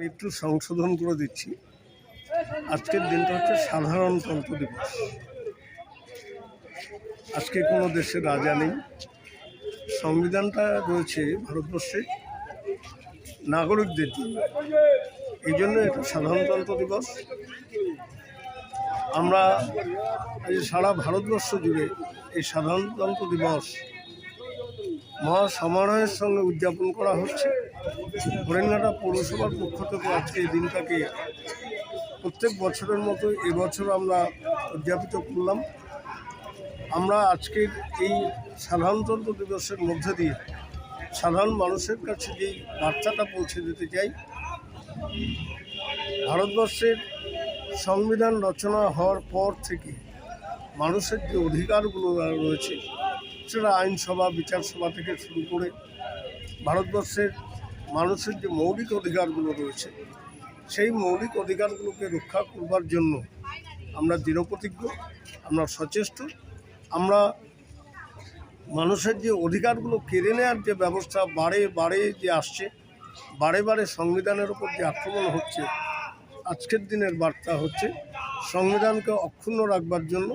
আমি একটু সংশোধন করে দিচ্ছি। আজকের দিনটা হচ্ছে সাধারণতন্ত্র দিবস। আজকে কোনো দেশের রাজা নেই। সংবিধানটা রয়েছে ভারতবর্ষে নাগরিকদের জন্য। এই জন্য এটা সাধারণতন্ত্র দিবস। আমরা আজ সারা ভারতবর্ষ জুড়ে এই সাধারণতন্ত্র দিবস মহা সমারোহের সঙ্গে উদযাপন করা হচ্ছে। হরিণঘাটা পৌরসভার পক্ষ থেকে আজকে এই দিনটাকে প্রত্যেক বছরের মতো এবছর আমরা উদযাপিত করলাম। আমরা আজকের এই সাধারণতন্ত্র দিবসের মধ্যে দিয়ে সাধারণ মানুষের কাছে যেই বার্তাটা পৌঁছে দিতে চাই, ভারতবর্ষের সংবিধান রচনা হওয়ার পর থেকে মানুষের যে অধিকারগুলো রয়েছে, সেটা আইনসভা, বিচারসভা থেকে শুরু করে ভারতবর্ষের মানুষের যে মৌলিক অধিকারগুলো রয়েছে, সেই মৌলিক অধিকারগুলোকে রক্ষা করবার জন্য আমরা দৃঢ়প্রতিজ্ঞ, আমরা সচেষ্ট, আমরা মানুষের যে অধিকারগুলো কেড়ে নেওয়ার যে ব্যবস্থা বারে বারে যে আসছে, বারে বারে সংবিধানের উপর যে আক্রমণ হচ্ছে, আজকের দিনের বার্তা হচ্ছে সংবিধানকে অক্ষুণ্ণ রাখবার জন্য,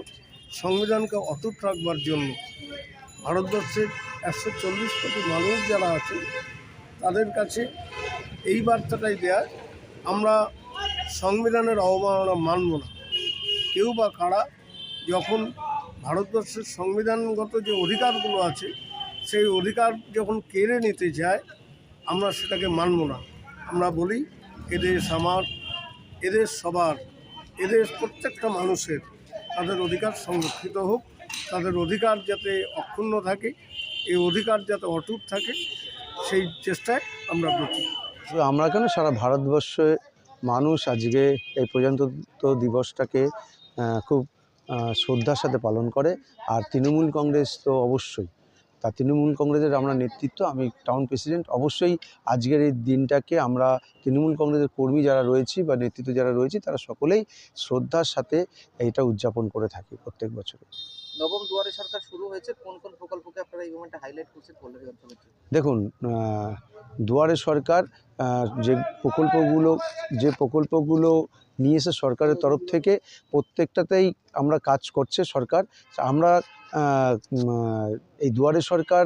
সংবিধানকে অটুট রাখবার জন্য ভারতবর্ষের একশো চল্লিশ কোটি মানুষ যারা আছে তাদের কাছে এই বার্তাটাই দেয়া, আমরা সংবিধানের অবমাননা মানব না। কেউ বা কারা যখন ভারতবর্ষের সংবিধানগত যে অধিকারগুলো আছে, সেই অধিকার যখন কেড়ে নিতে যায়, আমরা সেটাকে মানব না। আমরা বলি, এদেশ আমার, এদেশ সবার, এদেশ প্রত্যেকটা মানুষের, তাদের অধিকার সংরক্ষিত হোক, তাদের অধিকার যাতে অক্ষুণ্ণ থাকে, এই অধিকার যাতে অটুট থাকে সেই চেষ্টায় আমরা করছি আমরা কেন? সারা ভারতবর্ষে মানুষ আজকে এই প্রজাতন্ত্র দিবসটাকে খুব শ্রদ্ধার সাথে পালন করে, আর তৃণমূল কংগ্রেস তো অবশ্যই। তা তৃণমূল কংগ্রেসের আমরা নেতৃত্ব আমি টাউন প্রেসিডেন্ট অবশ্যই আজকের এই দিনটাকে আমরা তৃণমূল কংগ্রেসের কর্মী যারা রয়েছি বা নেতৃত্ব যারা রয়েছি তারা সকলেই শ্রদ্ধার সাথে এটা উদযাপন করে থাকি প্রত্যেক বছরে নবম দুয়ারে সরকার শুরু হয়েছে কোন কোন প্রকল্পকে আপনারা এই হাইলাইট করছেন পল্লবী অঞ্চলের দেখুন দুয়ারে সরকার যে প্রকল্পগুলো যে প্রকল্পগুলো নিয়ে এসে সরকারের তরফ থেকে প্রত্যেকটাতেই আমরা কাজ করছে সরকার। আমরা এই দুয়ারে সরকার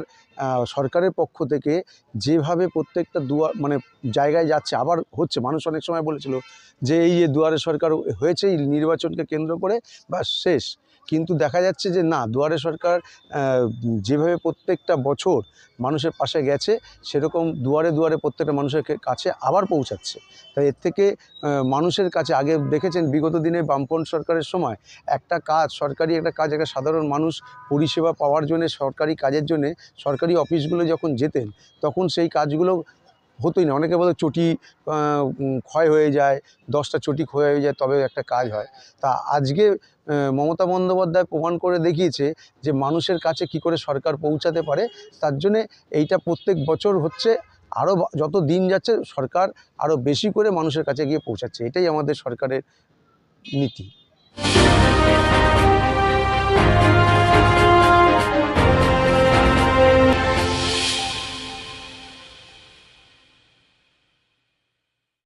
সরকারের পক্ষ থেকে যেভাবে প্রত্যেকটা দুয়ার মানে জায়গায় যাচ্ছে আবার হচ্ছে মানুষ অনেক সময় বলেছিল যে এই যে দুয়ারে সরকার হয়েছে এই নির্বাচনকে কেন্দ্র করে বা শেষ। কিন্তু দেখা যাচ্ছে যে না, দুয়ারে সরকার যেভাবে প্রত্যেকটা বছর মানুষের পাশে গেছে, সেরকম দুয়ারে দুয়ারে প্রত্যেকটা মানুষের কাছে আবার পৌঁছাচ্ছে। তাই এর থেকে মানুষের কাছে, আগে দেখেছেন বিগত দিনে বামপন সরকারের সময় একটা কাজ, সরকারি একটা কাজ, একটা সাধারণ মানুষ পরিষেবা পাওয়ার জন্য, সরকারি কাজের জন্য সরকারি অফিসগুলো যখন যেতেন, তখন সেই কাজগুলো হতোই না। অনেকে বলে চটি ক্ষয় হয়ে যায়, দশটা চটি ক্ষয় হয়ে যায় তবে একটা কাজ হয়। তা আজকে মমতা বন্দ্যোপাধ্যায় প্রমাণ করে দেখিয়েছে যে মানুষের কাছে কি করে সরকার পৌঁছাতে পারে, তার জন্যে এইটা প্রত্যেক বছর হচ্ছে আরও যত দিন যাচ্ছে সরকার আরও বেশি করে মানুষের কাছে গিয়ে পৌঁছাচ্ছে। এটাই আমাদের সরকারের নীতি।